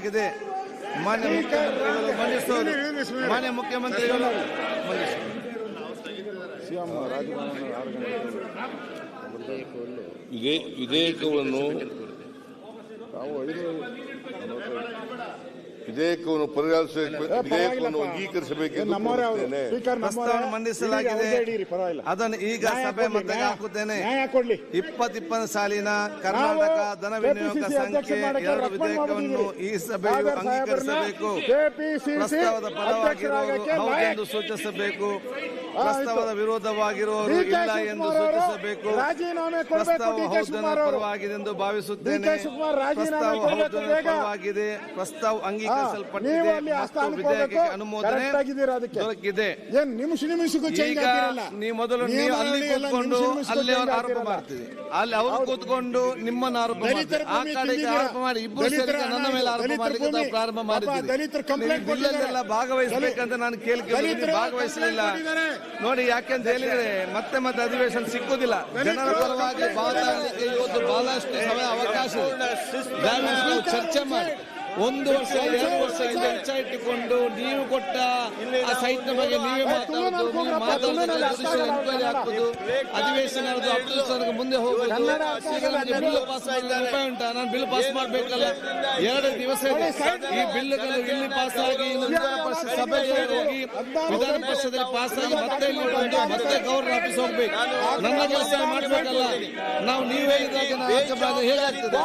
ಪರವಾಗಿದೆ ಮಾನ್ಯ ಮುಖ್ಯಮಂತ್ರಿಗಳು ಮಂಡಿಸೋದು ಮಾನ್ಯ ಮುಖ್ಯಮಂತ್ರಿಗಳು ವಿಧೇಯಕವನ್ನು ವಿಧೇಯಕವನ್ನು ಪರಿಗಣಿಸಬೇಕು ವಿಧೇಯಕವನ್ನು ಅಂಗೀಕರಿಸಬೇಕೆಂದು ಕೋರುತ್ತೇನೆ. ಮಂಡಿಸಲಾಗಿದೆ. ಅದನ್ನು ಈಗ ಸಭೆ ಮತ ಮತ್ತೆ ಹಾಕುತ್ತೇನೆ. ಇಪ್ಪತ್ತಿಪ್ಪತ್ತು ಕೊಡ್ಲಿ. ಇಪ್ಪತ್ ಇಪ್ಪತ್ತು ಸಾಲಿನ ಕರ್ನಾಟಕ ಧನ ವಿನಿಯೋಗ ಸಂಖ್ಯೆ ಎರಡು ವಿಧೇಯಕವನ್ನು ಈ. ಸಭೆಯು ಅಂಗೀಕರಿಸಬೇಕು. ಪ್ರಸ್ತಾವದ ಪರವಾಗಿರುವವರು ಸೂಚಿಸಬೇಕು. ಪ್ರಸ್ತಾವದ ವಿರೋಧವಾಗಿರುವವರು ಇಲ್ಲ ಎಂದು ಸೂಚಿಸಬೇಕು. ರಾಜೀನಾಮೆ. ಪರವಾಗಿದೆ ಎಂದು ಭಾವಿಸುತ್ತೇನೆ. ಪರವಾಗಿದೆ. ಪ್ರಸ್ತಾವ ಅಂಗೀಕರಿಸಲ್ಪಟ್ಟಿದೆ. ವಿಧೇಯಕಕ್ಕೆ ಅನುಮೋದನೆ. ದೊರಕಿದೆ. ಈಗ ನೀವು ಮೊದಲು ನೀವು ಅಲ್ಲಿ ಕೂತ್ಕೊಂಡು ಅಲ್ಲಿ ಅವರು ಆರೋಪ. ಮಾಡ್ತೀವಿ ಅಲ್ಲಿ ಅವರು ಕೂತ್ಕೊಂಡು ನಿಮ್ಮನ್ನ ಆರೋಪ ಮಾಡ್ತೀವಿ ಆ ಕಡೆಗೆ ಕಡೆ ಆರೋಪ ಮಾಡಿ ಇಬ್ಬರು ಸೇರಿ ನನ್ನ ಮೇಲೆ. ಆರೋಪ ಮಾಡಲಿಕ್ಕೆ ಪ್ರಾರಂಭ ಮಾಡಿದ್ದೀವಿ ಮಾಡಿದ್ದೀರಿ. ಭಾಗವಹಿಸಬೇಕಂತ ನಾನು ಕೇಳಿಕೆ ಭಾಗವಹಿಸಲಿಲ್ಲ. ನೋಡಿ ಯಾಕೆಂತ ಹೇಳಿದ್ರೆ ಮತ್ತೆ ಮತ್ತೆ ಅಧಿವೇಶನ ಸಿಕ್ಕುದಿಲ್ಲ. ಜನರ ಪರವಾಗಿ ಇವತ್ತು ಬಹಳಷ್ಟು ಸಮಯ ಅವಕಾಶ ಚರ್ಚೆ ಮಾಡಿ. ಒಂದು ವರ್ಷ ಎರಡು ವರ್ಷ ಹೆಚ್ಚ ಇಟ್ಟುಕೊಂಡು ನೀವು ಕೊಟ್ಟ ಆ ಸೈಟ್ನ ಬಗ್ಗೆ ನೀವೇ ಮಾತಾಡೋದು ನೀವು ಮಾತಾಡೋದು ಎನ್ಕ್ವೈರಿ ಹಾಕೋದು ಅಧಿವೇಶನ ಮುಂದೆ ಹೋಗಬೇಕು ಬಿಲ್ ಪಾಸ್ ಉಪಾಯ ಉಂಟಾ ನಾನು ಬಿಲ್ ಪಾಸ್ ಮಾಡಬೇಕಲ್ಲ ಎರಡು ದಿವಸ ಇದೆ. ಈ ಬಿಲ್ಗಳು ಇಲ್ಲಿ ಪಾಸ್ ಆಗಿ ವಿಧಾನ ಪರಿಷತ್ ಸಭೆಗೆ ಹೋಗಿ ವಿಧಾನ ಪರಿಷತ್ತಲ್ಲಿ ಪಾಸ್ ಆಗಿ ಮತ್ತೆ ಇಲ್ಲಿ ಬಂದು ಮತ್ತೆ ಗೌರ್ನರ್ ಆಫೀಸ್ ಹೋಗ್ಬೇಕು. ನನ್ನ ಕೆಲಸ ಮಾಡಬೇಕಲ್ಲ ನಾವು ನೀವೇ ಇದ್ದಾಗ ಹೇಗಾಗ್ತದೆ?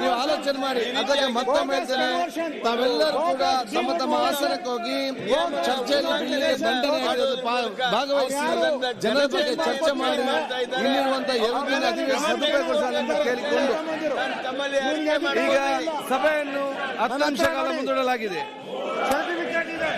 ನೀವು ಆಲೋಚನೆ ಮಾಡಿ ಅದಕ್ಕೆ ಮತ್ತೊಮ್ಮೆ ತಾವೆಲ್ಲರೂ ಕೂಡ ತಮ್ಮ ತಮ್ಮ ಆಸನಕ್ಕೆ ಹೋಗಿ ಚರ್ಚೆಯಲ್ಲಿ ದಂಡನೆ ಭಾಗವಹಿಸಿ ಜನರ ಬಗ್ಗೆ ಚರ್ಚೆ ಮಾಡಿ ಇಲ್ಲಿರುವಂತಹ ಅಧಿವೇಶನ ಸದುಪಯೋಗಗೊಳಿಸಲೆಂದು ಕೇಳಿಕೊಂಡು ಈಗ ಸಭೆಯನ್ನು ಹತ್ತು ನಿಮಿಷ ಕಾಲ ಮುಂದೂಡಲಾಗಿದೆ. ಸರ್ಟಿಫಿಕೇಟ್ ಇದೆ.